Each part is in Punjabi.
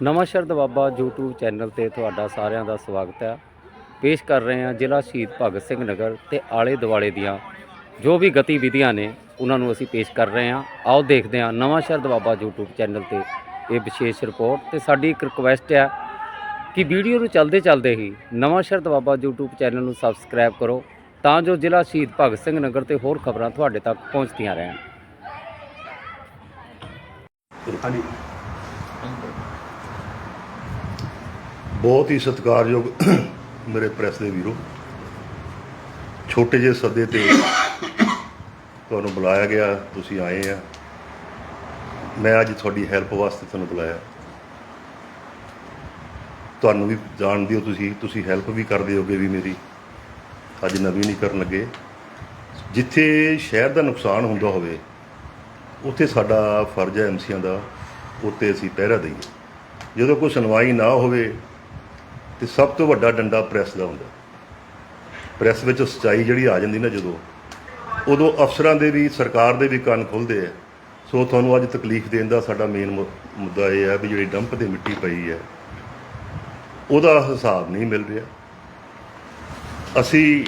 ਨਵਾਂ ਸ਼ਰਦ ਬਾਬਾ YouTube ਚੈਨਲ ਤੇ ਤੁਹਾਡਾ ਸਾਰਿਆਂ ਦਾ ਸਵਾਗਤ ਹੈ। ਪੇਸ਼ ਕਰ ਰਹੇ ਹਾਂ ਜ਼ਿਲ੍ਹਾ ਸ਼ਹੀਦ ਭਗਤ ਸਿੰਘ ਨਗਰ ਤੇ ਆਲੇ ਦੁਆਲੇ ਦੀਆਂ ਜੋ ਵੀ ਗਤੀਵਿਧੀਆਂ ਨੇ, ਉਹਨਾਂ ਨੂੰ ਅਸੀਂ ਪੇਸ਼ ਕਰ ਰਹੇ ਹਾਂ। ਆਓ ਦੇਖਦੇ ਹਾਂ ਨਵਾਂ ਸ਼ਰਦ ਬਾਬਾ YouTube ਚੈਨਲ ਤੇ ਇਹ ਵਿਸ਼ੇਸ਼ ਰਿਪੋਰਟ। ਤੇ ਸਾਡੀ ਇੱਕ ਰਿਕੁਐਸਟ ਹੈ ਕਿ ਵੀਡੀਓ ਨੂੰ ਚੱਲਦੇ ਚੱਲਦੇ ਹੀ ਨਵਾਂ ਸ਼ਰਦ ਬਾਬਾ YouTube ਚੈਨਲ ਨੂੰ ਸਬਸਕ੍ਰਾਈਬ ਕਰੋ, ਤਾਂ ਜੋ ਜ਼ਿਲ੍ਹਾ ਸ਼ਹੀਦ ਭਗਤ ਸਿੰਘ ਨਗਰ ਤੇ ਹੋਰ ਖਬਰਾਂ ਤੁਹਾਡੇ ਤੱਕ ਪਹੁੰਚਦੀਆਂ ਰਹਿਣ। ਹਾਂਜੀ। ਬਹੁਤ ਹੀ ਸਤਿਕਾਰਯੋਗ ਮੇਰੇ ਪ੍ਰੈਸ ਦੇ ਵੀਰੋ। ਛੋਟੇ ਜਿਹੇ ਸੱਦੇ ਤੇ ਤੁਹਾਨੂੰ ਬੁਲਾਇਆ ਗਿਆ, ਤੁਸੀਂ ਆਏ ਆ। ਮੈਂ ਅੱਜ ਤੁਹਾਡੀ ਹੈਲਪ ਵਾਸਤੇ ਤੁਹਾਨੂੰ ਬੁਲਾਇਆ। ਤੁਹਾਨੂੰ ਵੀ ਜਾਣਦੇ ਹੋ ਤੁਸੀਂ ਤੁਸੀਂ ਹੈਲਪ ਵੀ ਕਰਦੇ ਹੋਗੇ ਵੀ ਮੇਰੀ। ਅੱਜ ਨਵੀਂ ਨਹੀਂ ਕਰਨ ਲੱਗੇ। ਜਿੱਥੇ ਸ਼ਹਿਰ ਦਾ ਨੁਕਸਾਨ ਹੁੰਦਾ ਹੋਵੇ, ਉੱਥੇ ਸਾਡਾ ਫਰਜ਼ ਹੈ ਐਮਸੀਆਂ ਦਾ ਉੱਤੇ ਅਸੀਂ ਪਹਿਰਾ ਦਈਏ। ਜਦੋਂ ਕੋਈ ਸੁਣਵਾਈ ਨਾ ਹੋਵੇ ਤੇ ਸਭ ਤੋਂ ਵੱਡਾ ਡੰਡਾ ਪ੍ਰੈਸ ਦਾ ਹੁੰਦਾ। ਪ੍ਰੈਸ ਵਿੱਚ ਸੱਚਾਈ ਜਿਹੜੀ ਆ ਜਾਂਦੀ ਨਾ ਜਦੋਂ, ਉਦੋਂ ਅਫਸਰਾਂ ਦੇ ਵੀ, ਸਰਕਾਰ ਦੇ ਵੀ ਕੰਨ ਖੁੱਲਦੇ ਆ। ਸੋ ਤੁਹਾਨੂੰ ਅੱਜ ਤਕਲੀਫ ਦੇਣ ਦਾ ਸਾਡਾ ਮੇਨ ਮੁੱਦਾ ਇਹ ਹੈ ਵੀ ਜਿਹੜੀ ਡੰਪ ਤੇ ਮਿੱਟੀ ਪਈ ਹੈ ਉਹਦਾ ਹਿਸਾਬ ਨਹੀਂ ਮਿਲ ਰਿਹਾ। ਅਸੀਂ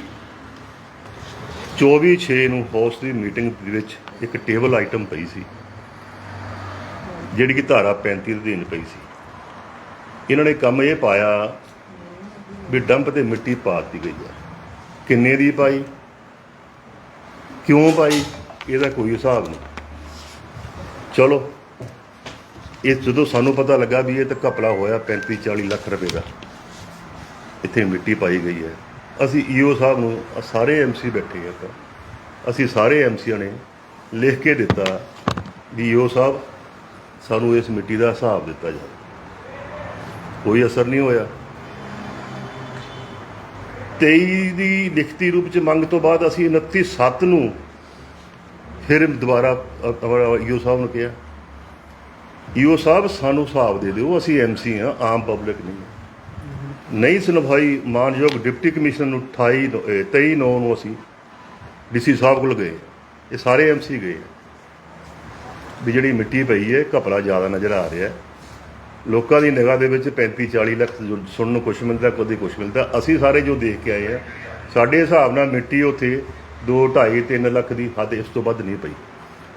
24/6 ਨੂੰ ਹਾਊਸ ਦੀ ਮੀਟਿੰਗ ਦੇ ਵਿੱਚ ਇੱਕ ਟੇਬਲ ਆਈਟਮ ਪਈ ਸੀ, ਜਿਹੜੀ ਕਿ ਧਾਰਾ 35 ਦੇ ਅਧੀਨ ਪਈ ਸੀ। ਇਹਨਾਂ ਨੇ ਕੰਮ ਇਹ ਪਾਇਆ ਵੀ ਡੰਪ ਤੇ ਮਿੱਟੀ ਪਾ ਦਿੱਤੀ ਗਈ ਹੈ। ਕਿੰਨੇ ਦੀ ਪਾਈ? ਕਿਉਂ ਪਾਈ? ਇਹਦਾ ਕੋਈ ਹਿਸਾਬ ਨਹੀਂ। ਚਲੋ, ਇਹ ਜਦੋਂ ਸਾਨੂੰ ਪਤਾ ਲੱਗਾ ਵੀ ਇਹ ਤਾਂ ਘਪਲਾ ਹੋਇਆ 35 40 ਲੱਖ ਰੁਪਏ ਦਾ, ਇੱਥੇ ਮਿੱਟੀ ਪਾਈ ਗਈ ਹੈ। ਅਸੀਂ ਈਓ ਸਾਹਿਬ ਨੂੰ ਆਹ ਸਾਰੇ ਐਮਸੀ ਬੈਠੇ ਆ ਤਾਂ ਅਸੀਂ ਸਾਰੇ ਐਮਸੀਆਂ ਨੇ ਲਿਖ ਕੇ ਦਿੱਤਾ ਵੀ ਈਓ ਸਾਹਿਬ, ਸਾਨੂੰ ਇਸ ਮਿੱਟੀ ਦਾ ਹਿਸਾਬ ਦਿੱਤਾ ਜਾਵੇ। ਕੋਈ ਅਸਰ ਨਹੀਂ ਹੋਇਆ। 23 ਦੀ ਲਿਖਤੀ ਰੂਪ ਚ ਮੰਗ ਤੋਂ ਬਾਅਦ ਅਸੀਂ 29 ਸੱਤ ਨੂੰ ਫਿਰ ਦੁਬਾਰਾ ਈਓ ਸਾਹਿਬ ਨੂੰ ਕਿਹਾ। ਈਓ ਸਾਹਿਬ ਸਾਨੂੰ ਹਿਸਾਬ ਦੇ ਦਿਓ, ਅਸੀਂ ਐਮਸੀ ਆ, ਆਮ ਪਬਲਿਕ ਨਹੀਂ ਹਾਂ। ਨਹੀਂ ਸੁਣਵਾਈ ਮਾਨਯੋਗ ਡਿਪਟੀ ਕਮਿਸ਼ਨਰ ਨੂੰ 28 ਨੌ- 23 ਨੌ ਨੂੰ ਅਸੀਂ ਡੀਸੀ ਸਾਹਿਬ ਕੋਲ ਗਏ। ਇਹ ਸਾਰੇ ਐਮਸੀ ਗਏ ਵੀ ਜਿਹੜੀ ਮਿੱਟੀ ਪਈ ਹੈ ਘਪਲਾ ਜ਼ਿਆਦਾ ਨਜ਼ਰ ਆ ਰਿਹਾ। ਹੈ ਲੋਕਾਂ ਦੀ ਨਿਗਾਹ ਦੇ ਵਿੱਚ 35 40 ਲੱਖ ਸੁਣਨ ਨੂੰ ਕੁਛ ਮਿਲਦਾ ਕਦੇ ਕੁਛ ਮਿਲਦਾ। ਅਸੀਂ ਸਾਰੇ ਜੋ ਦੇਖ ਕੇ ਆਏ ਆ, ਸਾਡੇ ਹਿਸਾਬ ਨਾਲ ਮਿੱਟੀ ਉੱਥੇ 2 2.5 3 ਲੱਖ ਦੀ ਹੱਦ ਇਸ ਤੋਂ ਵੱਧ ਨਹੀਂ ਪਈ।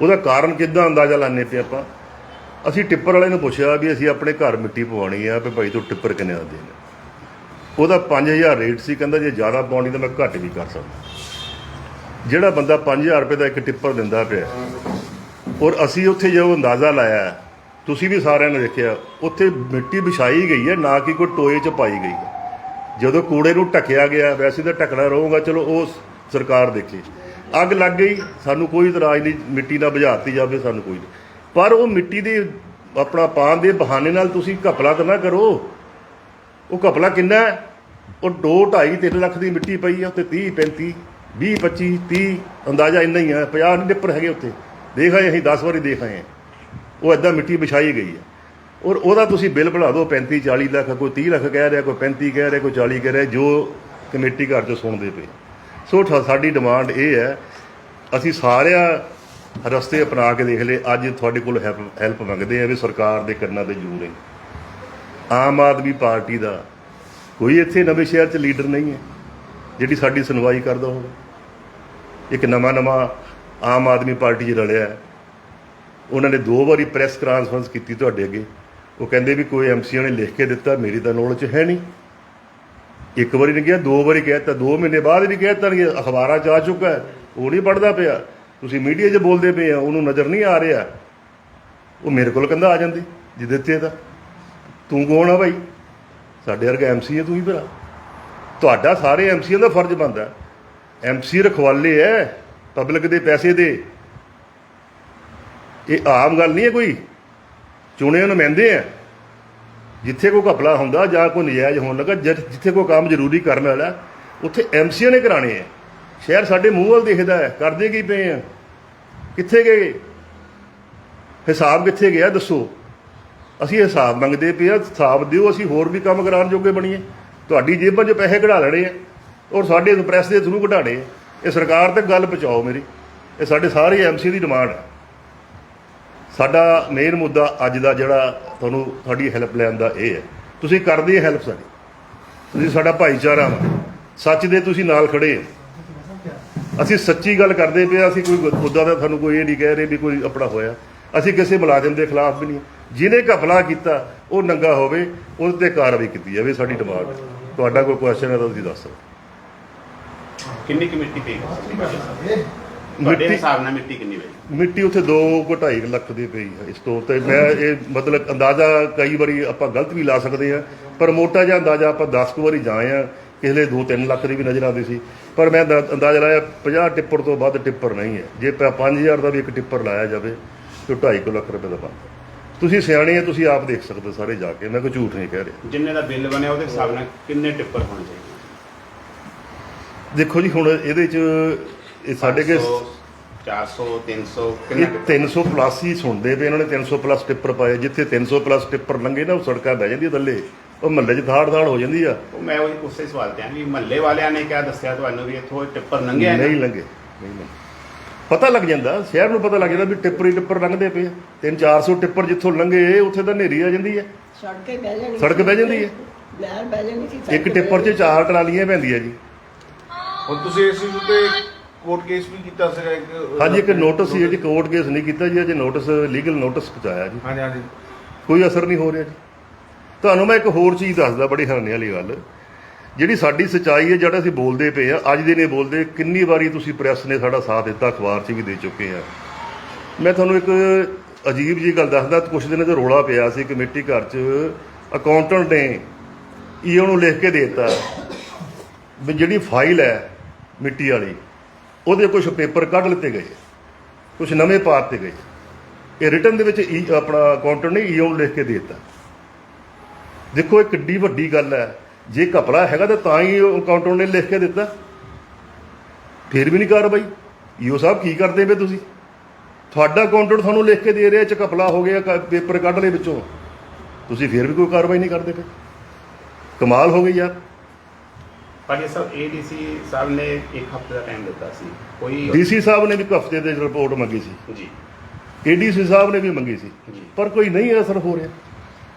ਉਹਦਾ ਕਾਰਨ ਕਿੱਦਾਂ ਅੰਦਾਜ਼ਾ ਲਾਣੇ ਪਏ ਆਪਾਂ? ਅਸੀਂ ਟਿੱਪਰ ਵਾਲੇ ਨੂੰ ਪੁੱਛਿਆ ਵੀ ਅਸੀਂ ਆਪਣੇ ਘਰ ਮਿੱਟੀ ਪਵਾਉਣੀ ਆ, ਵੀ ਭਾਈ ਤੂੰ ਟਿੱਪਰ ਕਿੰਨੇ ਦਾ ਦੇਣਾ? ਉਹਦਾ 5000 ਰੇਟ ਸੀ, ਕਹਿੰਦਾ ਜੇ ਜ਼ਿਆਦਾ ਪਾਉਣੀ ਤਾਂ ਮੈਂ ਘੱਟ ਵੀ ਕਰ ਸਕਦਾ। ਜਿਹੜਾ ਬੰਦਾ 5000 ਰੁਪਏ ਦਾ ਇੱਕ ਟਿੱਪਰ ਦਿੰਦਾ ਪਿਆ, ਔਰ ਅਸੀਂ ਉੱਥੇ ਜੋ ਅੰਦਾਜ਼ਾ ਲਾਇਆ ਤੁਸੀਂ ਵੀ ਸਾਰਿਆਂ ਨੇ ਦੇਖਿਆ, ਉੱਥੇ ਮਿੱਟੀ ਵਿਛਾਈ ਗਈ ਹੈ, ਨਾ ਕਿ ਕੋਈ ਟੋਏ 'ਚ ਪਾਈ ਗਈ ਹੈ। ਜਦੋਂ ਕੂੜੇ ਨੂੰ ਢੱਕਿਆ ਗਿਆ, ਵੈਸੇ ਤਾਂ ਢੱਕਣਾ ਰਹੂਗਾ, ਚਲੋ ਉਹ ਸਰਕਾਰ ਦੇਖੇ। ਅੱਗ ਲੱਗ ਗਈ, ਸਾਨੂੰ ਕੋਈ ਇਤਰਾਜ਼ ਨਹੀਂ, ਮਿੱਟੀ ਨਾਲ ਬੁਝਾਤੀ ਜਾਵੇ, ਸਾਨੂੰ ਕੋਈ ਨਹੀਂ। ਪਰ ਉਹ ਮਿੱਟੀ ਦੇ ਆਪਣਾ ਪਾਣ ਦੇ ਬਹਾਨੇ ਨਾਲ ਤੁਸੀਂ ਘਪਲਾ ਤਾਂ ਨਾ ਕਰੋ। ਉਹ ਘਪਲਾ ਕਿੰਨਾ ਉਹ 2 2.5 3 ਲੱਖ ਦੀ ਮਿੱਟੀ ਪਈ ਆ ਉੱਤੇ 30 35 20 25 30 ਅੰਦਾਜ਼ਾ ਇੰਨਾ ਹੀ ਆ 50 ਨਹੀਂ ਡਿੱਪਰ ਹੈਗੇ ਉੱਤੇ ਦੇਖ ਆਏ, ਅਸੀਂ 10 ਵਾਰੀ ਦੇਖ ਆਏ ਹਾਂ। ਉਹ ਐਦਾਂ ਮਿੱਟੀ ਵਿਛਾਈ ਗਈ ਹੈ। ਔਰ ਉਹਦਾ ਤੁਸੀਂ ਬਿੱਲ ਬਣਾ ਦਿਓ 35 40 ਲੱਖ, ਕੋਈ 30 ਲੱਖ ਕਹਿ ਰਿਹਾ, ਕੋਈ 35 ਕਹਿ ਰਿਹਾ, ਕੋਈ 40 ਕਹਿ ਰਿਹਾ, ਜੋ ਕਮੇਟੀ ਘਰ ਚੋਂ ਸੁਣਦੇ ਪਏ। ਸੋ ਠਾ- ਸਾਡੀ ਡਿਮਾਂਡ ਇਹ ਹੈ, ਅਸੀਂ ਸਾਰਿਆਂ ਰਸਤੇ ਅਪਣਾ ਕੇ ਦੇਖ ਲਏ, ਅੱਜ ਤੁਹਾਡੇ ਕੋਲ ਹੈਲਪ ਮੰਗਦੇ ਆ ਵੀ ਸਰਕਾਰ ਦੇ ਕੰਨਾਂ ਤੇ ਜ਼ਰੂਰ ਹੈ। ਆਮ ਆਦਮੀ ਪਾਰਟੀ ਦਾ ਕੋਈ ਇੱਥੇ ਨਵੇਂ ਸ਼ਹਿਰ 'ਚ ਲੀਡਰ ਨਹੀਂ ਹੈ, ਜਿਹੜੀ ਸਾਡੀ ਸੁਣਵਾਈ ਕਰਦਾ ਹੋਵੇ। ਇੱਕ ਨਵਾਂ ਨਵਾਂ ਆਮ ਆਦਮੀ ਪਾਰਟੀ 'ਚ ਰਲਿਆ ਹੈ। ਉਹਨਾਂ ਨੇ ਦੋ ਵਾਰੀ ਪ੍ਰੈਸ ਕਾਨਫਰੰਸ ਕੀਤੀ ਤੁਹਾਡੇ ਅੱਗੇ। ਉਹ ਕਹਿੰਦੇ ਵੀ ਕੋਈ ਐਮਸੀਆਂ ਨੇ ਲਿਖ ਕੇ ਦਿੱਤਾ, ਮੇਰੀ ਤਾਂ ਨੌਲੇਜ ਹੈ ਨਹੀਂ। ਇੱਕ ਵਾਰੀ ਨਹੀਂ ਕਿਹਾ, ਦੋ ਵਾਰੀ ਕਹਿਤਾ ਦੋ ਮਹੀਨੇ ਬਾਅਦ ਵੀ ਕਹਿਤਾ ਕਿ ਅਖਬਾਰਾਂ 'ਚ ਆ ਚੁੱਕਾ ਹੈ, ਉਹ ਨਹੀਂ ਪੜਦਾ ਪਿਆ। ਤੁਸੀਂ ਮੀਡੀਆ 'ਚ ਬੋਲਦੇ ਪਏ ਆ, ਉਹਨੂੰ ਨਜ਼ਰ ਨਹੀਂ ਆ ਰਿਹਾ। ਉਹ ਮੇਰੇ ਕੋਲ ਕਹਿੰਦਾ ਆ ਜਾਂਦੀ ਜੇ ਦਿੱਤੇ ਤਾਂ। ਤੂੰ ਕੌਣ ਆ ਭਾਈ ਸਾਡੇ ਵਰਗਾ ਐਮਸੀ ਹੈ ਤੂੰ ਹੀ ਭਰਾ ਤੁਹਾਡਾ ਸਾਰੇ ਐਮਸੀਆਂ ਦਾ ਫਰਜ਼ ਬਣਦਾ। ਐਮਸੀ ਰਖਵਾਲੇ ਐ ਪਬਲਿਕ ਦੇ ਪੈਸੇ ਦੇ। ਇਹ ਆਮ ਗੱਲ ਨਹੀਂ ਹੈ ਕੋਈ। ਚੁਣੇ ਨੁਮਾਇੰਦੇ ਆ। ਜਿੱਥੇ ਕੋਈ ਘਪਲਾ ਹੁੰਦਾ ਜਾਂ ਕੋਈ ਨਜਾਇਜ਼ ਹੋਣ ਲੱਗਾ ਜਿ- ਜਿੱਥੇ ਕੋਈ ਕੰਮ ਜ਼ਰੂਰੀ ਕਰਨ ਵਾਲਾ, ਉੱਥੇ ਐਮਸੀਆਂ ਨੇ ਕਰਾਣੇ ਆ। ਸ਼ਹਿਰ ਸਾਡੇ ਮੂੰਹ ਵੱਲ ਦੇਖਦਾ ਹੈ। ਕਰਦੇ ਕੀ ਪਏ ਆ? ਕਿੱਥੇ ਗਏ? ਹਿਸਾਬ ਕਿੱਥੇ ਗਿਆ? ਦੱਸੋ। ਅਸੀਂ ਹਿਸਾਬ ਮੰਗਦੇ ਪਏ ਆ। ਹਿਸਾਬ ਦਿਓ, ਅਸੀਂ ਹੋਰ ਵੀ ਕੰਮ ਕਰਾਉਣ ਜੋਗੇ ਬਣੀਏ। ਤੁਹਾਡੀ ਜੇਬਾਂ 'ਚ ਪੈਸੇ ਕਢਾ ਲੈਣੇ ਆ ਔਰ ਸਾਡੇ ਪ੍ਰੈਸ ਦੇ ਥਰੂ ਕਢਾਣੇ ਆ। ਇਹ ਸਰਕਾਰ ਤੱਕ ਗੱਲ ਪਹੁੰਚਾਓ ਮੇਰੀ। ਇਹ ਸਾਡੇ ਸਾਰੇ ਐਮਸੀ ਦੀ ਡਿਮਾਂਡ ਹੈ ਸਾਡਾ ਮੇਨ ਮੁੱਦਾ ਅੱਜ ਦਾ ਜਿਹੜਾ ਤੁਹਾਨੂੰ ਤੁਹਾਡੀ ਹੈਲਪ ਲੈਣ ਦਾ ਇਹ ਹੈ। ਤੁਸੀਂ ਕਰਦੇ ਹੈਲਪ ਸਾਡੀ। ਤੁਸੀਂ ਸਾਡਾ ਭਾਈਚਾਰਾ ਵਾ। ਸੱਚ ਦੇ ਤੁਸੀਂ ਨਾਲ ਖੜੇ ਹੋ। ਅਸੀਂ ਸੱਚੀ ਗੱਲ ਕਰਦੇ ਪਏ ਅਸੀਂ ਕੋਈ ਮੁੱਦਾ ਦਾ ਤੁਹਾਨੂੰ ਕੋਈ ਇਹ ਨਹੀਂ ਕਹਿ ਰਹੇ ਵੀ ਕੋਈ ਆਪਣਾ ਹੋਇਆ। ਅਸੀਂ ਕਿਸੇ ਮੁਲਾਜ਼ਮ ਦੇ ਖਿਲਾਫ ਵੀ ਨਹੀਂ। ਜਿਹਨੇ ਘਪਲਾ ਕੀਤਾ, ਉਹ ਨੰਗਾ ਹੋਵੇ ਉਹਦੇ ਤੇ ਕਾਰਵਾਈ ਕੀਤੀ ਜਾਵੇ ਸਾਡੀ ਡਿਮਾਂਡ। ਤੁਹਾਡਾ ਕੋਈ ਕੁਐਸਚਨ ਹੈ ਤਾਂ ਤੁਸੀਂ ਦੱਸੋ ਕਿੰਨੀ ਕੁ ਪਈ ਤੁਹਾਡੇ ਮਿੱਟੀ ਹਿਸਾਬ ਨਾਲ ਮਿੱਟੀ ਕਿੰਨੀ ਪਈ? ਮਿੱਟੀ ਉੱਥੇ 2 2.5 ਲੱਖ ਦੀ ਪਈ ਹੈ ਇਸ ਤੋਂ ਤੇ ਮੈਂ ਇਹ ਮਤਲਬ ਅੰਦਾਜ਼ਾ ਕਈ ਵਾਰੀ ਆਪਾਂ ਗਲਤ ਵੀ ਲਾ ਸਕਦੇ ਆ ਪਰ ਮੋਟਾ ਜਿਹਾ ਅੰਦਾਜ਼ਾ ਆਪਾਂ 10 ਕੁ ਵਾਰੀ ਜਾਏ ਆ ਕਿਸੇ ਲਈ 2-3 ਲੱਖ ਦੀ ਵੀ ਨਜ਼ਰ ਆਉਂਦੀ ਸੀ। ਪਰ ਮੈਂ ਅੰਦਾ- ਅੰਦਾਜ਼ਾ ਲਾਇਆ 50 ਟਿੱਪਰ ਤੋਂ ਵੱਧ ਟਿੱਪਰ ਨਹੀਂ ਹੈ। ਜੇ 5000 ਦਾ ਵੀ ਇੱਕ ਟਿੱਪਰ ਲਾਇਆ ਜਾਵੇ ਤਾਂ 2.5 ਲੱਖ ਰੁਪਏ ਦਾ ਬਣਦਾ ਤੁਸੀਂ ਸਿਆਣੇ ਆ ਤੁਸੀਂ ਆਪ ਦੇਖ ਸਕਦੇ ਹੋ ਸਾਰੇ ਜਾ ਕੇ ਮੈਂ ਕੋਈ ਝੂਠ ਨਹੀਂ ਕਹਿ ਰਿਹਾ। ਜਿੰਨੇ ਦਾ ਬਿੱਲ ਬਣਿਆ ਉਹਦੇ ਹਿਸਾਬ ਨਾਲ ਕਿੰਨੇ ਟਿੱਪਰ ਹੋਣੇ ਚਾਹੀਦੇ? ਦੇਖੋ ਜੀ ਹੁਣ ਇਹਦੇ 'ਚ ਇਹ ਸਾਡੇ ਕੇ 400 300 ਇਹ ਕਿੰਨਾ ਟਿੱਪਰ? 300 ਪਲੱਸ ਹੀ ਸੁਣਦੇ ਪਏ ਇਹਨਾਂ ਨੇ 300 ਪਲੱਸ ਟਿੱਪਰ ਪਾਏ ਜਿੱਥੇ 300 ਪਲੱਸ ਟਿੱਪਰ ਲੰਗੇ ਨਾ ਉਹ ਸੜਕਾਂ ਬਹਿ ਜਾਂਦੀ ਥੱਲੇ ਉਹ ਮਹੱਲੇ 'ਚ ਥਾੜ ਥਾੜ ਹੋ ਜਾਂਦੀ ਆ ਉਹ ਮੈਂ ਉਹ ਉਸੇ ਸਵਾਲ ਤੇ ਆ ਵੀ ਮਹੱਲੇ ਵਾਲਿਆਂ ਨੇ ਕਿਹਾ ਦੱਸਿਆ ਤੁਹਾਨੂੰ ਵੀ ਇੱਥੋਂ ਟਿੱਪਰ ਲੰਘਿਆ? ਨਹੀਂ ਲੰਗੇ ਨਹੀਂ ਲੰਗੇ ਪਤਾ ਲੱਗ ਜਾਂਦਾ ਸ਼ਹਿਰ ਨੂੰ ਪਤਾ ਲੱਗ ਜਾਂਦਾ ਵੀ ਟਿੱਪਰ ਹੀ ਟਿੱਪਰ ਲੰਘਦੇ ਪਏ ਆ। ਤਿੰਨ 400 ਟਿੱਪਰ ਜਿੱਥੋਂ ਲੰਘੇ ਉੱਥੇ ਤਾਂ ਹਨੇਰੀ ਆ ਜਾਂਦੀ ਹੈ ਸੜਕ ਬਹਿ ਜਾਣੀ ਸੜਕ ਬਹਿ ਜਾਂਦੀ ਹੈ। ਲਹਿਰ ਬਹਿ ਸੀ ਇੱਕ ਟਿੱਪਰ 'ਚ ਚਾਰ ਟਰਾਲੀਆਂ ਪੈਂਦੀਆਂ ਜੀ ਹੁਣ ਤੁਸੀਂ ਇਸ ਚੀਜ਼ ਉੱਤੇ ਕੋਰਟ ਕੇਸ ਵੀ ਕੀਤਾ ਸੀਗਾ ਇੱਕ ਹਾਂਜੀ ਇੱਕ ਨੋਟਿਸ ਸੀ ਜੀ ਕੋਰਟ ਕੇਸ ਨਹੀਂ ਕੀਤਾ ਜੀ ਅਜੇ ਨੋਟਿਸ ਲੀਗਲ ਨੋਟਿਸ ਪਹੁੰਚਾਇਆ ਜੀ। ਹਾਂਜੀ ਹਾਂਜੀ। ਕੋਈ ਅਸਰ ਨਹੀਂ ਹੋ ਰਿਹਾ ਜੀ। ਤੁਹਾਨੂੰ ਮੈਂ ਇੱਕ ਹੋਰ ਚੀਜ਼ ਦੱਸਦਾ ਬੜੀ ਹੈਰਾਨੀ ਵਾਲੀ ਗੱਲ। ਜਿਹੜੀ ਸਾਡੀ ਸਚਾਈ ਹੈ ਜਿਹੜਾ ਅਸੀਂ ਬੋਲਦੇ ਪਏ ਆ ਅੱਜ ਦੇ ਨੇ ਬੋਲਦੇ ਕਿੰਨੀ ਵਾਰੀ ਤੁਸੀਂ ਪ੍ਰੈਸ ਨੇ ਸਾਡਾ ਸਾਥ ਦਿੱਤਾ ਅਖਬਾਰ 'ਚ ਵੀ ਦੇ ਚੁੱਕੇ ਆ ਮੈਂ ਤੁਹਾਨੂੰ ਇੱਕ ਅਜੀਬ ਜੀ ਗੱਲ ਦੱਸਦਾ ਕੁਛ ਦਿਨ ਜੋ ਰੋਲਾ ਪਿਆ ਸੀ ਕਮੇਟੀ ਘਰ 'ਚ ਅਕਾਊਂਟੈਂਟ ਨੇ ਈਓ ਨੂੰ ਲਿਖ ਕੇ ਦੇਤਾ ਵੀ ਜਿਹੜੀ ਫਾਈਲ ਹੈ ਮਿੱਟੀ ਵਾਲੀ ਉਹਦੇ ਕੁਝ ਪੇਪਰ ਕੱਢ ਲਿੱਤੇ ਗਏ ਕੁਝ ਨਵੇਂ ਪਾ ਦਿੱਤੇ ਗਏ। ਇਹ ਰਿਟਰਨ ਦੇ ਵਿੱਚ ਈ ਆਪਣਾ ਅਕਾਊਂਟਰ ਨੇ ਈਓ ਨੂੰ ਲਿਖ ਕੇ ਦੇ ਦਿੱਤਾ। ਦੇਖੋ, ਇਹ ਕਿੱਡੀ ਵੱਡੀ ਗੱਲ ਹੈ। ਜੇ ਘਪਲਾ ਹੈਗਾ ਤਾਂ ਤਾਂ ਹੀ ਅਕਾਊਂਟਰ ਨੇ ਲਿਖ ਕੇ ਦਿੱਤਾ। ਫਿਰ ਵੀ ਨਹੀਂ ਕਾਰਵਾਈ। ਈਓ ਸਾਹਿਬ ਕੀ ਕਰਦੇ ਪਏ ਤੁਸੀਂ? ਤੁਹਾਡਾ ਅਕਾਊਂਟਰ ਤੁਹਾਨੂੰ ਲਿਖ ਕੇ ਦੇ ਰਿਹਾ ਚ ਘਪਲਾ ਹੋ ਗਿਆ, ਕ- ਪੇਪਰ ਕੱਢ ਲਏ ਵਿੱਚੋਂ। ਤੁਸੀਂ ਫਿਰ ਵੀ ਕੋਈ ਕਾਰਵਾਈ ਨਹੀਂ ਕਰਦੇ ਪਏ। ਕਮਾਲ ਹੋ ਗਈ ਯਾਰ। ਏਡੀਸੀ ਸਾਹਿਬ ਨੇ ਇੱਕ ਹਫ਼ਤੇ ਦਾ ਟਾਈਮ ਦਿੱਤਾ ਸੀ। ਕੋਈ ਡੀਸੀ ਸਾਹਿਬ ਨੇ ਵੀ ਇੱਕ ਹਫ਼ਤੇ ਦੇ ਰਿਪੋਰਟ ਮੰਗੀ ਸੀ। ਜੀ। ਏਡੀਸੀ ਸਾਹਿਬ ਨੇ ਵੀ ਮੰਗੀ ਸੀ। ਜੀ। ਪਰ ਕੋਈ ਨਹੀਂ ਅਸਰ ਹੋ ਰਿਹਾ।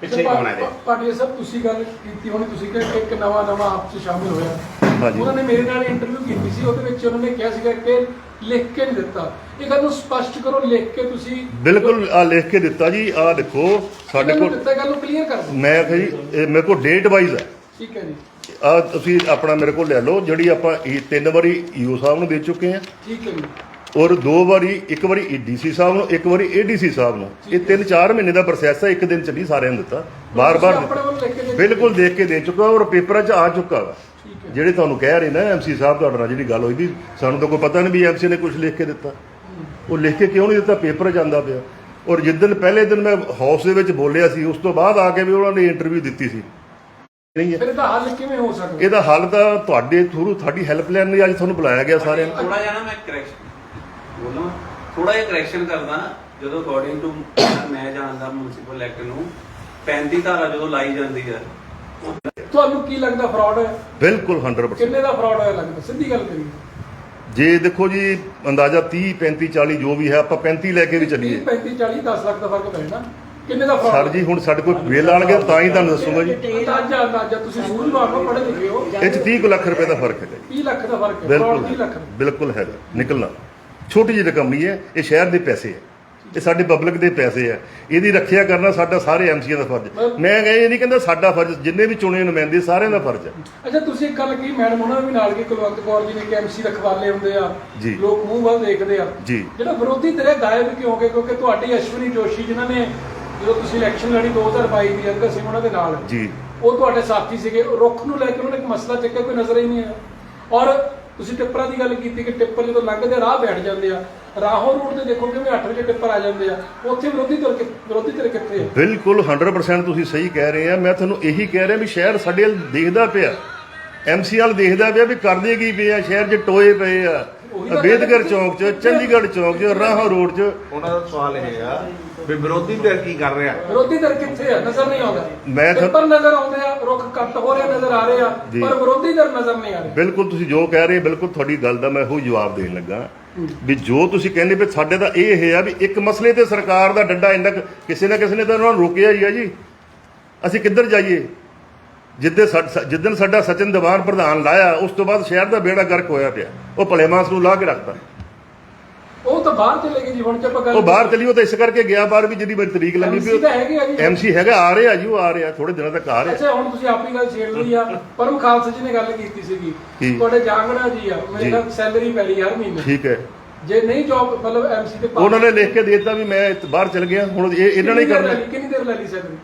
ਪਿੱਛੇ ਕੌਣ ਹੈ ਪਾਟਿਆ ਸਾਹਿਬ ਤੁਸੀਂ ਗੱਲ ਕੀਤੀ ਹੋਣੀ ਤੁਸੀਂ ਕਿ ਇੱਕ ਨਵਾਂ ਨਵਾਂ ਆਪ ਚ ਸ਼ਾਮਿਲ ਹੋਇਆ। ਹਾਂਜੀ। ਉਹਨਾਂ ਨੇ ਮੇਰੇ ਨਾਲ ਇੰਟਰਵਿਊ ਕੀਤੀ ਸੀ ਉਹਦੇ ਵਿੱਚ ਉਹਨਾਂ ਨੇ ਕਿਹਾ ਸੀਗਾ ਕਿ ਲਿਖ ਕੇ ਨਹੀਂ ਦਿੱਤਾ। ਇਹ ਗੱਲ ਨੂੰ ਸਪਸ਼ਟ ਕਰੋ ਲਿਖ ਕੇ ਤੁਸੀਂ ਬਿਲਕੁਲ ਆ ਲਿਖ ਕੇ ਦਿੱਤਾ ਜੀ। ਆ ਦੇਖੋ ਸਾਡੇ ਨੂੰ ਕੋਲ ਦਿੱਤਾ ਗੱਲ ਨੂੰ ਕਲੀਅਰ ਕਰ ਦਿਓ। ਮੈਂ ਕਿਹਾ ਜੀ ਇਹ ਮੇਰੇ ਕੋਲ ਡੇਟ ਵਾਈਜ਼ ਹੈ। ਠੀਕ ਹੈ ਜੀ। ਆ ਤੁਸੀਂ ਆਪਣਾ ਮੇਰੇ ਕੋਲ ਲੈ ਲਓ ਜਿਹੜੀ ਆਪਾਂ ਇਹ ਤਿੰਨ ਵਾਰੀ ਈਓ ਸਾਹਿਬ ਨੂੰ ਦੇ ਚੁੱਕੇ ਆ ਠੀਕ ਹੈ ਜੀ। ਔਰ ਦੋ ਵਾਰੀ ਇੱਕ ਵਾਰੀ ਡੀਸੀ ਸਾਹਿਬ ਨੂੰ ਇੱਕ ਵਾਰੀ ਏਡੀਸੀ ਸਾਹਿਬ ਨੂੰ। ਇਹ ਤਿੰਨ ਚਾਰ ਮਹੀਨੇ ਦਾ ਪ੍ਰੋਸੈਸ ਹੈ ਇੱਕ ਦਿਨ ਚ ਨਹੀਂ ਸਾਰਿਆਂ ਨੂੰ ਦਿੱਤਾ। ਬਾਰ-ਬਾਰ ਦੇ ਬਿਲਕੁਲ ਦੇਖ ਕੇ ਦੇ ਚੁੱਕਾ ਔਰ ਪੇਪਰਾਂ 'ਚ ਆ ਚੁੱਕਾ ਵਾ। ਜਿਹੜੇ ਤੁਹਾਨੂੰ ਕਹਿ ਰਹੇ ਨਾ ਐਮਸੀ ਸਾਹਿਬ ਤੁਹਾਡੇ ਨਾਲ ਜਿਹੜੀ ਗੱਲ ਹੋਈ ਵੀ ਸਾਨੂੰ ਤਾਂ ਕੋਈ ਪਤਾ ਨਹੀਂ ਵੀ ਐਮਸੀ ਨੇ ਕੁਝ ਲਿਖ ਕੇ ਦਿੱਤਾ। ਉਹ ਲਿਖ ਕੇ ਕਿਉਂ ਨਹੀਂ ਦਿੱਤਾ? ਪੇਪਰ ਆਂਦਾ ਪਿਆ। ਔਰ ਜਿੱਦਣ ਪਹਿਲੇ ਦਿਨ ਮੈਂ ਹਾਊਸ ਦੇ ਵਿੱਚ ਬੋਲਿਆ ਸੀ ਉਸ ਤੋਂ ਬਾਅਦ ਆ ਕੇ ਵੀ ਉਹਨਾਂ ਨੇ ਇੰਟਰਵਿਊ ਦਿੱਤੀ ਸੀ। ਨਹੀਂ ਹੈ। ਫਿਰ ਇਹਦਾ ਹੱਲ ਕਿਵੇਂ ਹੋ ਸਕਦਾ? ਇਹਦਾ ਹੱਲ ਤਾਂ ਤੁਹਾਡੇ ਥਰੂ ਤੁਹਾਡੀ ਹੈਲਪ ਲੈਣ ਲਈ ਅੱਜ ਤੁਹਾਨੂੰ ਬੁਲਾਇਆ ਗਿਆ ਸਾਰਿਆਂ ਨੂੰ। ਥੋੜਾ ਜਿਹਾ ਨਾ ਮੈਂ ਕਰੈਕਸ਼ਨ ਬੋਲਾਂ। ਥੋੜਾ ਜਿਹਾ ਕਰੈਕਸ਼ਨ ਕਰਦਾ। ਨਾ ਜਦੋਂ ਅਕੋਰਡਿੰਗ ਟੂ ਮੈਂ ਜਾਣਦਾ ਮਿਊਨਿਸਪਲ ਐਕਟ ਨੂੰ 35 ਧਾਰਾ ਜਦੋਂ ਲਾਈ ਜਾਂਦੀ ਹੈ। ਤੁਹਾਨੂੰ ਕੀ ਲੱਗਦਾ ਫਰਾਡ ਹੈ? ਬਿਲਕੁਲ 100% ਕਿੰਨੇ ਦਾ ਫਰਾਡ ਹੋਇਆ ਲੱਗਦਾ? ਸਿੱਧੀ ਗੱਲ ਕਰੀਏ। ਜੇ ਦੇਖੋ ਜੀ ਅੰਦਾਜ਼ਾ 30 35 40 ਜੋ ਵੀ ਹੈ ਆਪਾਂ 35 ਲੈ ਕੇ ਵੀ ਚੱਲੀਏ। 35 40 10 ਲੱਖ ਦਾ ਫ਼ਰਕ ਪੈ ਜਾਣਾ। ਕਿੰਨੇ ਦਾ ਫਰਾਡ ਸਰ ਜੀ ਹੁਣ ਸਾਡੇ ਕੋਲ ਬਿੱਲ ਆਣਗੇ ਤਾਂ ਹੀ ਤੁਹਾਨੂੰ ਦੱਸੂਗਾ ਜੀ। ਅੰਦਾਜ਼ਾ ਅੰਦਾਜ਼ਾ ਤੁਸੀਂ ਸੂਝਵਾਨ ਹੋ ਪੜ੍ਹੇ ਲਿਖੇ ਹੋ। ਇਹ 'ਚ 30 ਕੁ ਲੱਖ ਰੁਪਏ ਦਾ ਫ਼ਰਕ ਹੈਗਾ ਜੀ। 30 ਲੱਖ ਦਾ ਫ਼ਰਕ ਹੈ ਫਰਾਡ 30 ਲੱਖ ਬਿਲਕੁਲ ਦਾ। ਬਿਲਕੁਲ ਹੈਗਾ ਨਿਕਲਣਾ। ਛੋਟੀ ਜਿਹੀ ਰਕਮ ਨਹੀਂ ਹੈ ਇਹ ਸ਼ਹਿਰ ਦੇ ਪੈਸੇ ਹੈ। ਇਹ ਸਾਡੇ ਪਬਲਿਕ ਦੇ ਪੈਸੇ ਹੈ। ਇਹਦੀ ਰੱਖਿਆ ਕਰਨਾ ਸਾਡਾ ਸਾਰੇ ਐਮਸੀਆਂ ਦਾ ਫਰਜ਼। ਮੈਂ ਇਹ ਨਹੀਂ ਕਹਿੰਦਾ ਸਾਡਾ ਫਰਜ਼ ਜਿੰਨੇ ਵੀ ਚੁਣੇ ਨੁਮਾਇੰਦੇ ਸਾਰਿਆਂ ਦਾ ਫਰਜ਼ ਹੈ। ਅੱਛਾ ਤੁਸੀਂ ਇੱਕ ਗੱਲ ਕਹੀ ਮੈਡਮ ਉਹਨਾਂ ਵੀ ਨਾਲ ਕੀ ਕੁਲਵੰਤ ਕੌਰ ਜੀ ਨੇ ਕਿ ਐਮਸੀ ਰਖਵਾਲੇ ਹੁੰਦੇ ਆ। ਜੀ। ਲੋਕ ਮੂੰਹ ਵੱਲ ਦੇਖਦੇ ਆ। ਜੀ। ਜਿਹੜਾ ਵਿਰੋਧੀ ਹੈ ਗਾਇਬ ਕਿਉਂ ਹੋ ਗਏ? ਕਿਉਂਕਿ ਤੁਹਾਡੀ ਅਸ਼ਵਨੀ ਜੋਸ਼ੀ ਜਿਨ੍ਹਾਂ ਨੇ ਜਦੋਂ ਤੁਸੀਂ ਇਲੈਕਸ਼ਨ ਲੜੀ 2022 ਦੀ ਅੰਦਰ ਸਿੰਘ ਉਹਨਾਂ ਦੇ ਨਾਲ। ਜੀ। ਉਹ ਤੁਹਾਡੇ ਸਾਥੀ ਸੀਗੇ। ਰੁੱਖ ਨੂੰ ਲੈ ਕੇ ਉਹਨਾਂ ਨੇ ਇੱਕ ਮਸਲਾ ਚੱਕਿਆ ਕੋਈ ਨਜ਼ਰ ਹੀ ਨਹੀਂ ਆਇਆ। ਔਰ ਤੁਸੀਂ ਟਿੱਪਰਾਂ ਦੀ ਗੱਲ ਕੀਤੀ ਕਿ ਟਿੱਪਰ ਜਦੋਂ ਲੰਘਦੇ ਰਾਹ ਬੈਠ ਜਾਂਦੇ ਆ। ਰਾਹੋਂ ਰੋਡ ਤੇ ਦੇਖੋ ਕਿਵੇਂ 8 ਵਜੇ ਟਿੱਪਰ ਆ ਜਾਂਦੇ ਆ। ਉੱਥੇ ਵਿਰੋਧੀ ਧਿਰ ਵਿਰੋਧੀ ਧਿਰ ਕਿੱਥੇ ਆ? ਬਿਲਕੁਲ 100% ਤੁਸੀਂ ਸਹੀ ਕਹਿ ਰਹੇ ਆ। ਮੈਂ ਤੁਹਾਨੂੰ ਇਹੀ ਕਹਿ ਰਿਹਾ ਵੀ ਸ਼ਹਿਰ ਸਾਡੇ ਦੇਖਦਾ ਪਿਆ। ਐਮਸੀ ਵਾਲ ਦੇਖਦਾ ਪਿਆ ਵੀ ਕਰਦੇ ਕੀ ਪਏ ਆ? ਸ਼ਹਿਰ 'ਚ ਟੋਏ ਪਏ ਆ। ਅੰਬੇਦਕਰ ਚੌਂਕ 'ਚ ਚੰਡੀਗੜ੍ਹ ਚੌਂਕ 'ਚ ਰਾਹੋਂ ਰੋਡ 'ਚ। ਉਹਨਾਂ ਦਾ ਸਵਾਲ ਇਹ ਆ ਵੀ ਵਿਰੋਧੀ ਧਿਰ ਕੀ ਕਰ ਰਿਹਾ? ਵਿਰੋਧੀ ਧਿਰ ਕਿੱਥੇ ਆ? ਨਜ਼ਰ ਨਹੀਂ ਆਉਂਦਾ। ਮੈਂ ਤਾਂ- ਟਿੱਪਰ ਨਜ਼ਰ ਆਉਂਦੇ ਆ ਰੁੱਖ ਕੱਟ ਹੋ ਰਹੇ ਨਜ਼ਰ ਆ ਰਹੇ ਆ ਜੀ। ਪਰ ਵਿਰੋਧੀ ਧਿਰ ਨਜ਼ਰ ਨਹੀਂ ਆ ਰਹੀ। ਬਿਲਕੁਲ ਤੁਸੀਂ ਜੋ ਕਹਿ ਰਹੇ ਬਿਲਕੁਲ ਤੁਹਾਡੀ ਗੱਲ ਦਾ ਮੈਂ ਉਹ ਜਵਾਬ ਦੇਣ ਲੱਗਾ। ਵੀ ਜੋ ਤੁਸੀਂ ਕਹਿੰਦੇ ਵੀ ਸਾਡੇ ਤਾਂ ਇਹ ਹੈ ਵੀ ਇੱਕ ਮਸਲੇ ਤੇ ਸਰਕਾਰ ਦਾ ਡੰਡਾ ਇੰਨਾ ਕੁ- ਕਿਸੇ ਨਾ ਕਿਸੇ ਨੇ ਤਾਂ ਉਹਨਾਂ ਨੂੰ ਰੋਕਿਆ ਹੀ ਹੈ ਜੀ। ਅਸੀਂ ਕਿੱਧਰ ਜਾਈਏ? ਜਿੱਦੇ ਜਿੱਦਨ ਸਾਡਾ ਸਚਿਨ ਦੀਵਾਨ ਪ੍ਰਧਾਨ ਲਾਇਆ ਉਸ ਤੋਂ ਬਾਅਦ ਸ਼ਹਿਰ ਦਾ ਬੇੜਾ ਗਰਕ ਹੋਇਆ ਪਿਆ। ਉਹ ਭਲੇਮਾਸ ਨੂੰ ਲਾ ਕੇ ਰੱਖਤਾ। ਉਹ ਤਾਂ ਬਾਹਰ ਚਲੇ ਗਏ ਜੀ ਹੁਣ ਆਪਾਂ ਗੱਲ ਉਹ ਬਾਹਰ ਚਲੀ ਉਹ ਤਾਂ ਇਸ ਕਰਕੇ ਗਿਆ ਬਾਹਰ ਵੀ ਜਿਹਦੀ ਮੇਰੀ ਤਰੀਕ ਲੰਗੀ ਹੈਗੇ ਆ ਜੀ। ਐਮਸੀ ਹੈਗਾ ਆ ਰਿਹਾ ਜੀ ਉਹ ਆ ਰਿਹਾ ਥੋੜੇ ਦਿਨਾਂ ਤੱਕ ਆ ਰਿਹਾ। ਅੱਛਾ ਹੁਣ ਤੁਸੀਂ ਆਪਣੀ ਗੱਲ ਛੇੜ ਲਈ ਆ। ਪਰਮ ਖਾਲਸਾ ਜੀ ਨੇ ਗੱਲ ਕੀਤੀ ਸੀਗੀ? ਤੁਹਾਡੇ ਜਾੰਗੜਾ ਜੀ ਆ। ਮੇਰੇ ਸੈਲਰੀ ਪੈਲੀ ਹਰ ਮਹੀਨੇ। ਠੀਕ ਹੈ। ਜੇ ਨਹੀਂ ਜੌਬ ਮਤਲਬ ਐਮਸੀ ਤੇ ਉਹਨਾਂ ਨੇ ਲਿਖ ਕੇ ਦੇ ਦਿੱਤਾ ਵੀ ਮੈਂ ਬਾਹਰ ਚਲ ਗਿਆ। ਹੁਣ ਇਹ ਇਹਨਾਂ ਨੇ ਕਰਨਾ। ਕਿੰਨੀ ਦੇਰ ਲੈ ਲਈ ਸੈਲਰੀ?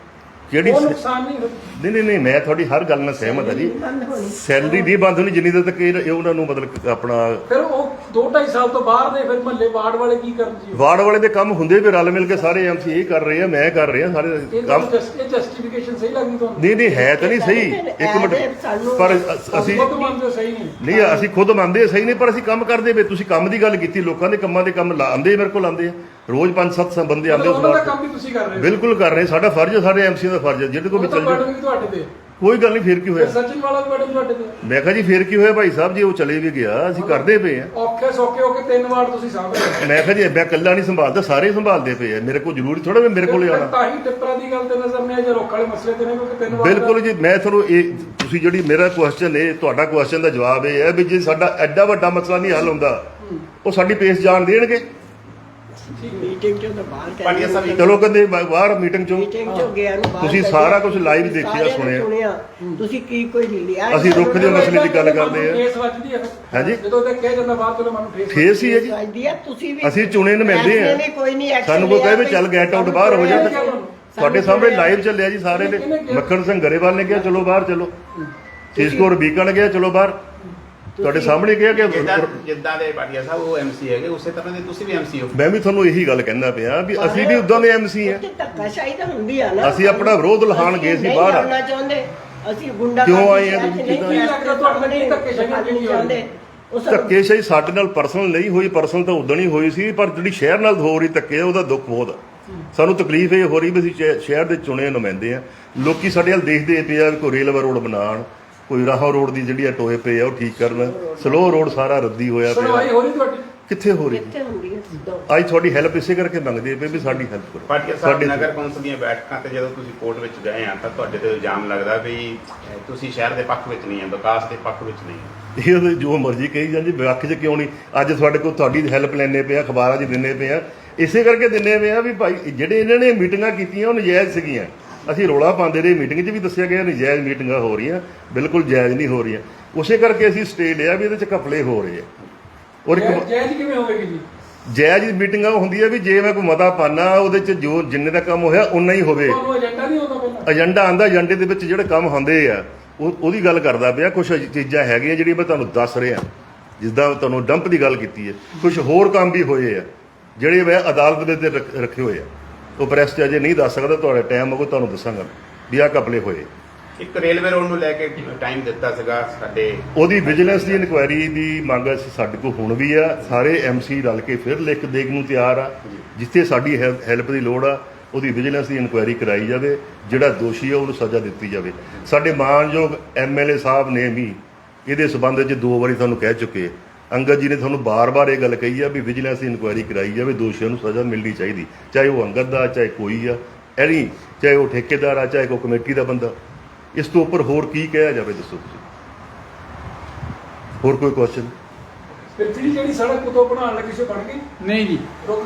ਉਹ ਸ- ਨੁਕਸਾਨ ਨਹੀਂ। ਨਹੀਂ ਨਹੀਂ ਨਹੀਂ ਮੈਂ ਤੁਹਾਡੀ ਹਰ ਗੱਲ ਨਾਲ ਸਹਿਮਤ ਹਾਂ ਜੀ। ਬੰਦ ਹੋਣੀ ਸੈਲਰੀ ਦੀ ਬੰਦ ਹੋਣੀ ਜਿੰਨੀ ਦੇਰ ਤੱਕ ਇਹ ਇਹ ਉਹਨਾਂ ਨੂੰ ਮਤਲਬ ਆਪਣਾ ਫਿਰ ਉਹ 2.5 ਸਾਲ ਤੋਂ ਬਾਹਰ ਨੇ ਫਿਰ ਮਹੱਲੇ ਵਾਰਡ ਵਾਲੇ ਕੀ ਕਰਨ ਜੀ? ਵਾਰਡ ਵਾਲੇ ਦੇ ਕੰਮ ਹੁੰਦੇ ਵੀ ਰਲ ਮਿਲ ਕੇ ਸਾਰੇ ਐਮਸੀ ਇਹ ਕਰ ਰਹੇ ਆ ਮੈਂ ਕਰ ਰਿਹਾ ਸਾਰੇ ਇਹ ਕੰਮ ਜਸਟੀਫਿਕੇਸ਼ਨ ਸਹੀ ਲੱਗਦੀ ਤੁਹਾਨੂੰ? ਨਹੀਂ ਨਹੀਂ ਹੈ ਤਾਂ ਨਹੀਂ ਸਹੀ। ਇੱਕ ਮਿੰਟ। ਪਰ ਅ- ਅਸੀਂ ਖੁਦ ਮੰਨਦੇ ਹੋ ਸਹੀ ਨਹੀਂ। ਨਹੀਂ ਅਸੀਂ ਖੁਦ ਮੰਨਦੇ ਹਾਂ, ਸਹੀ ਨਹੀਂ ਪਰ ਅਸੀਂ ਕੰਮ ਕਰਦੇ ਵੇ ਤੁਸੀਂ ਕੰਮ ਦੀ ਗੱਲ ਕੀਤੀ ਲੋਕਾਂ ਦੇ ਕੰਮਾਂ ਦੇ ਕੰਮ ਲਾਉਂਦੇ ਮੇਰੇ ਕੋਲ ਆਉਂਦੇ ਆ। ਰੋਜ਼ 5-7 ਬੰਦੇ ਆਉਂਦੇ ਉਸ ਉਹਨਾਂ ਦਾ ਕੰਮ ਵੀ ਤੁਸੀਂ ਕਰ ਰਹੇ ਹੋ। ਬਿਲਕੁਲ ਕਰ ਰਹੇ ਸਾਡਾ ਫਰਜ਼ ਹੈ ਸਾਡੇ ਐਮਸੀ ਦਾ ਫਰਜ਼ ਹੈ ਜਿਹੜੇ ਕੋਲ ਵੀ ਚੱਲ ਜਾਓ ਤੁਹਾਡੇ ਤੇ। ਕੋਈ ਗੱਲ ਨਹੀਂ ਫੇਰ ਕੀ ਹੋਇਆ? ਸਚਿਨ ਵਾਲਾ ਵੀ burden ਤੁਹਾਡੇ ਤੇ। ਮੈਂ ਕਿਹਾ ਜੀ ਫੇਰ ਕੀ ਹੋਇਆ ਭਾਈ ਸਾਹਿਬ? ਜੀ ਉਹ ਚਲੇ ਵੀ ਗਿਆ ਅਸੀਂ ਕਰਦੇ ਪਏ ਆ ਔਖੇ ਸੌਖੇ ਹੋ ਕੇ ਤਿੰਨ ਵਾਰ ਤੁਸੀਂ ਹੋ। ਮੈਂ ਕਿਹਾ ਜੀ ਮੈਂ ਇਕੱਲਾ ਨਹੀਂ ਸੰਭਾਲਦਾ ਸਾਰੇ ਸੰਭਾਲਦੇ ਪਏ ਆ। ਮੇਰੇ ਕੋਲ ਜ਼ਰੂਰੀ ਥੋੜਾ ਵੀ ਮੇਰੇ ਕੋਲ ਆਉਣਾ। ਤਾਂ ਹੀ ਟਿੱਪਰਾਂ ਦੀ ਗੱਲ ਤੇ ਨਜ਼ਰ ਨਹੀਂ ਆ ਜਾਂ ਰੋਕ ਵਾਲੇ ਮਸਲੇ ਤੇ ਨਹੀਂ ਕਿਉਂਕਿ ਤਿੰਨ ਵਾਰ ਬਿਲਕੁਲ ਜੀ ਮੈਂ ਤੁਹਾਨੂੰ ਇਹ ਤੁਸੀਂ ਜਿਹੜੀ ਮੇਰਾ ਕੁਐਸਚਨ ਹੈ ਤੁਹਾਡਾ ਕੁਐਸਚਨ ਦਾ ਜਵਾਬ ਇਹ ਹੈ ਵੀ ਜੇ ਸਾਡਾ ਐਡਾ ਵੱਡਾ ਮਸਲਾ ਨਹੀਂ ਹੱਲ ਹੁੰਦਾ ਉਹ ਸਾਡੀ ਪੇਸ ਜਾਣ ਦੇਣਗੇ। ਮੀਟਿੰਗ ਚੋਂ ਤਾਂ ਬਾਹਰ ਕਰ ਪਾਟੀਆ ਸਾਹਿਬ ਇੱਕ- ਚਲੋ ਕਹਿੰਦੇ ਬਾ- ਬਾਹਰ ਮੀਟਿੰਗ ਚੋਂ ਮੀਟਿੰਗ ਚੋਂ ਗਿਆ ਨੂੰ ਬਾਹਰ ਤੁਸੀਂ ਕੱਢਿਆ। ਸਾਰਾ ਕੁਝ live ਦੇਖਿਆ, ਸਾਰਿਆਂ ਨੇ ਸੁਣਿਆ। ਤੁਸੀਂ ਕੀ ਕੋਈ ਲਿਆ ਅਸੀਂ ਰੁੱਖ ਦੇ ਮਸਲੇ ਦੀ ਗੱਲ ਕਰਦੇ ਆ ਕੇਸ ਵੱਜਦੀ ਹੈ ਫਿਰ। ਹਾਂਜੀ। ਜਦੋਂ ਤੇ ਕਹਿ ਜਾਂਦਾ ਬਾਅਦ ਚਲੋ ਮੈਨੂੰ ਠੇਸ ਫੇਸ ਹੀ ਹੈ ਜੀ ਵੱਜਦੀ ਆ, ਤੁਸੀਂ ਵੀ ਅਸੀਂ ਚੁਣੇ ਨੁਮਾਇੰਦੇ ਐਸੇ ਆ ਨੇ ਕੋਈ ਨਹੀਂ action ਸਾਨੂੰ ਕੋਈ ਕਹੇ ਵੀ ਲਿਆ, ਚੱਲ ਗੈਟ ਆਊਟ ਬਾਹਰ ਹੋ ਜਾ ਕਿਹਨੇ ਕਿਹਾ ਤੁਹਾਨੂੰ? ਤੁਹਾਡੇ ਸਾਹਮਣੇ ਲਾਈਵ ਚੱਲਿਆ ਜੀ ਸਾਰੇ ਨੇ? ਮੱਖਣ ਸਿੰਘ ਗਰੇਵਾਲ ਨੇ ਕਿਹਾ ਚਲੋ ਬਾਹਰ ਚਲੋ ਸੀਸਕੋਰ ਬੀਕਣ ਗਿਆ ਚਲੋ ਬਾਹਰ ਤੁਹਾਡੇ ਸਾਹਮਣੇ ਕਿਹਾ ਕਿ ਜਿੱਦਾਂ ਜਿੱਦਾਂ ਦੇ ਪਾਟੀਆ ਸਾਹਿਬ ਉਹ ਐਮਸੀ ਹੈਗੇ ਉਸੇ ਤਰ੍ਹਾਂ ਦੇ ਤੁਸੀਂ ਵੀ ਐਮਸੀ ਹੋ। ਮੈਂ ਵੀ ਤੁਹਾਨੂੰ ਇਹੀ ਗੱਲ ਕਹਿੰਦਾ ਪਿਆ ਵੀ ਅਸੀਂ ਵੀ ਉਦਾਂ ਦੇ ਐਮਸੀ ਆ ਧੱਕਾਸ਼ਾਹੀ ਤਾਂ ਹੁੰਦੀ ਆ ਨਾ। ਅਸੀਂ ਆਪਣਾ ਵਿਰੋਧ ਲਹਾਣ ਗਏ ਸੀ ਬਾਹਰ। ਨਹੀਂ ਕਰਨਾ ਚਾਹੁੰਦੇ। ਅਸੀਂ ਗੁੰਡਾ ਕਿਉਂ ਆਏ ਆ ਤੁਸੀਂ? ਕਿੱਦਾਂ? ਤੁਹਾਡੇ ਨਾਲ ਕੀ ਧੱਕੇਸ਼ਾਹੀ ਕਿਉਂ ਹੋਈ? ਚਾਹੁੰਦੇ। ਧੱਕੇਸ਼ਾਹੀ ਸਾਡੇ ਨਾਲ ਪਰਸਨਲ ਨਹੀਂ ਹੋਈ ਪਰਸਨਲ ਤਾਂ ਉਦੋਂ ਹੀ ਹੋਈ ਸੀ ਪਰ ਜਿਹੜੀ ਸ਼ਹਿਰ ਨਾਲ ਹੋ ਰਹੀ ਧੱਕੇ ਆ, ਉਹਦਾ ਦੁੱਖ ਬਹੁਤ ਆ। ਸਾਨੂੰ ਤਕਲੀਫ ਇਹ ਹੋ ਰਹੀ ਵੀ ਅਸੀਂ ਸ਼ਹਿ- ਸ਼ਹਿਰ ਦੇ ਚੁਣੇ ਨੁਮਾਇੰਦੇ ਆ। ਲੋਕੀ ਸਾਡੇ ਵੱਲ ਦੇਖਦੇ ਪਏ ਆ ਵੀ ਕੋਈ ਰੇਲਵੇ ਰੋਡ ਬਣਾਉਣ ਕੋਈ ਰਾਹੋਂ ਰੋਡ ਦੀ ਜਿਹੜੀ ਆ ਟੋਏ ਪਏ ਆ ਉਹ ਠੀਕ ਕਰਨ। ਸਲੋ ਰੋਡ ਸਾਰਾ ਰੱਦੀ ਹੋਇਆ ਸੁਣਵਾਈ ਪਿਆ ਹੋ ਰਹੀ ਤੁਹਾਡੀ? ਕਿੱਥੇ ਹੋ ਰਹੀ? ਕਿੱਥੇ ਹੁੰਦੀ ਹੈ? ਸਿੱਧਾ ਅੱਜ ਤੁਹਾਡੀ ਹੈਲਪ ਇਸੇ ਕਰਕੇ ਮੰਗਦੇ ਪਏ ਵੀ ਸਾਡੀ ਹੈਲਪ ਕਰੋ। ਪਾਟੀਆ ਸਾਹਿਬ ਸਾਡੇ- ਨਗਰ ਕੌਂਸਲ ਦੀਆਂ ਬੈਠਕਾਂ ਤੇ ਜਦੋਂ ਤੁਸੀਂ ਕੋਰਟ ਵਿੱਚ ਗਏ ਆ ਤਾਂ ਤੁਹਾਡੇ ਤੇ ਇਲਜ਼ਾਮ ਲੱਗਦਾ ਵੀ ਅਹ, ਤੁਸੀਂ ਸ਼ਹਿਰ ਦੇ ਪੱਖ ਵਿੱਚ ਨਹੀਂ ਆ ਵਿਕਾਸ ਦੇ ਪੱਖ ਵਿੱਚ ਨਹੀਂ ਆ। ਇਹ ਉਹਦੇ ਜੋ ਮਰਜ਼ੀ ਕਹੀ ਜਾਂਦੀ ਵਿਆਖ 'ਚ ਕਿਉਂ ਨਹੀਂ? ਅੱਜ ਤੁਹਾਡੇ ਕੋਲ ਤੁਹਾਡੀ ਹੈਲਪ ਲੈਣੇ ਪਿਆ ਅਖਬਾਰਾਂ 'ਚ ਦਿੰਨੇ ਪਏ ਆ। ਇਸੇ ਕਰਕੇ ਦਿੰਨੇ ਪਏ ਆ ਵੀ ਭਾਈ ਜਿਹੜੇ ਇਹਨਾਂ ਨੇ ਮੀਟਿੰਗਾਂ ਕੀਤੀਆਂ ਉਹ ਨਜਾਇਜ਼ ਸੀਗੀਆਂ। ਅਸੀਂ ਰੋਲਾ ਪਾਉਂਦੇ ਰਹੇ ਮੀਟਿੰਗ 'ਚ ਵੀ ਦੱਸਿਆ ਗਿਆ ਨਜਾਇਜ਼ ਮੀਟਿੰਗਾਂ ਹੋ ਰਹੀਆਂ ਬਿਲਕੁਲ ਜਾਇਜ਼ ਨਹੀਂ ਹੋ ਰਹੀਆਂ। ਉਸੇ ਕਰਕੇ ਅਸੀਂ ਸਟੇ ਲਿਆ ਵੀ ਇਹਦੇ 'ਚ ਘਪਲੇ ਹੋ ਰਹੇ ਆ। ਔਰ ਇੱਕ ਜਾਇਜ਼- ਕਿਵੇਂ ਹੋਵੇਗੀ ਜੀ? ਜਾਇਜ਼ ਮੀਟਿੰਗਾਂ ਹੁੰਦੀ ਆ ਵੀ ਜੇ ਮੈਂ ਕੋਈ ਮਤਾ ਪਾਣਾ ਉਹਦੇ 'ਚ ਜੋ ਜਿੰਨੇ ਦਾ ਕੰਮ ਹੋਇਆ ਉਨਾ ਹੀ ਹੋਵੇ। ਏਜੰਡਾ ਨਹੀਂ ਹੁੰਦਾ ਪਹਿਲਾਂ? ਏਜੰਡਾ ਆਂਦਾ ਏਜੰਡੇ ਦੇ ਵਿੱਚ ਜਿਹੜੇ ਕੰਮ ਹੁੰਦੇ ਆ ਉਹ ਉਹਦੀ ਗੱਲ ਕਰਦਾ ਪਿਆ ਕੁਝ ਚੀਜ਼ਾਂ ਹੈਗੀਆਂ ਜਿਹੜੀਆਂ ਮੈਂ ਤੁਹਾਨੂੰ ਦੱਸ ਰਿਹਾ ਜਿੱਦਾਂ ਤੁਹਾਨੂੰ ਡੰਪ ਦੀ ਗੱਲ ਕੀਤੀ ਹੈ। ਕੁਝ ਹੋਰ ਕੰਮ ਵੀ ਹੋਏ ਆ ਜਿਹੜੇ ਮੈਂ ਅਦਾਲਤ ਦੇ ਤੇ ਰੱਖੇ ਹੋਏ ਆ। ਉਹ ਪ੍ਰੈਸ 'ਚ ਅਜੇ ਨਹੀਂ ਦੱਸ ਸਕਦਾ ਤੁਹਾਡਾ ਟਾਈਮ ਹੋਊਗਾ ਤੁਹਾਨੂੰ ਦੱਸਾਂਗਾ ਵੀ ਆਹ ਕਪਲੇ ਹੋਏ। ਇੱਕ ਰੇਲਵੇ ਰੋਡ ਨੂੰ ਲੈ ਕੇ ਟਾਈਮ ਦਿੱਤਾ ਸੀਗਾ ਸਾਡੇ। ਉਹਦੀ ਵਿਜੀਲੈਂਸ ਦੀ ਇਨਕੁਆਇਰੀ ਦੀ ਮੰਗ ਅਸੀਂ ਸਾਡੇ ਕੋਲ ਹੁਣ ਵੀ ਆ। ਸਾਰੇ ਐਮਸੀ ਰਲ ਕੇ ਫਿਰ ਲਿਖ ਦੇਣ ਨੂੰ ਤਿਆਰ ਆ। ਜਿੱਥੇ ਸਾਡੀ ਹੈਲਪ ਦੀ ਲੋੜ ਆ ਉਹਦੀ ਵਿਜੀਲੈਂਸ ਦੀ ਇਨਕੁਆਇਰੀ ਕਰਾਈ ਜਾਵੇ। ਜਿਹੜਾ ਦੋਸ਼ੀ ਆ ਉਹਨੂੰ ਸਜ਼ਾ ਦਿੱਤੀ ਜਾਵੇ। ਸਾਡੇ ਮਾਨਯੋਗ ਐਮਐਲਏ ਸਾਹਿਬ ਨੇ ਵੀ ਇਹਦੇ ਸਬੰਧ ਵਿੱਚ ਦੋ ਵਾਰੀ ਤੁਹਾਨੂੰ ਕਹਿ ਚੁੱਕੇ। ਅੰਗਦ ਜੀ ਨੇ ਤੁਹਾਨੂੰ ਬਾਰ-ਬਾਰ ਇਹ ਗੱਲ ਕਹੀ ਆ ਵੀ ਵਿਜੀਲੈਂਸ ਦੀ ਇਨਕੁਆਇਰੀ ਕਰਾਈ ਜਾਵੇ ਦੋਸ਼ੀਆਂ ਨੂੰ ਸਜ਼ਾ ਮਿਲਣੀ ਚਾਹੀਦੀ। ਚਾਹੇ ਉਹ ਅੰਗਦ ਦਾ ਚਾਹੇ ਕੋਈ ਆ। ਐਨੀ ਚਾਹੇ ਉਹ ਠੇਕੇਦਾਰ ਆ ਚਾਹੇ ਕੋਈ ਕਮੇਟੀ ਦਾ ਬੰਦਾ। ਇਸ ਤੋਂ ਉੱਪਰ ਹੋਰ ਕੀ ਕਿਹਾ ਜਾਵੇ ਦੱਸੋ ਤੁਸੀਂ? ਹੋਰ ਕੋਈ ਕੁਐਸਚਨ ਫਿਰ ਜਿਹੜੀ ਸੜਕ ਉਦੋਂ ਬਣਾਉਣ ਲੱਗੀ ਸੀ ਬਣ ਗਈ? ਨਹੀਂ ਜੀ। ਰੁਕ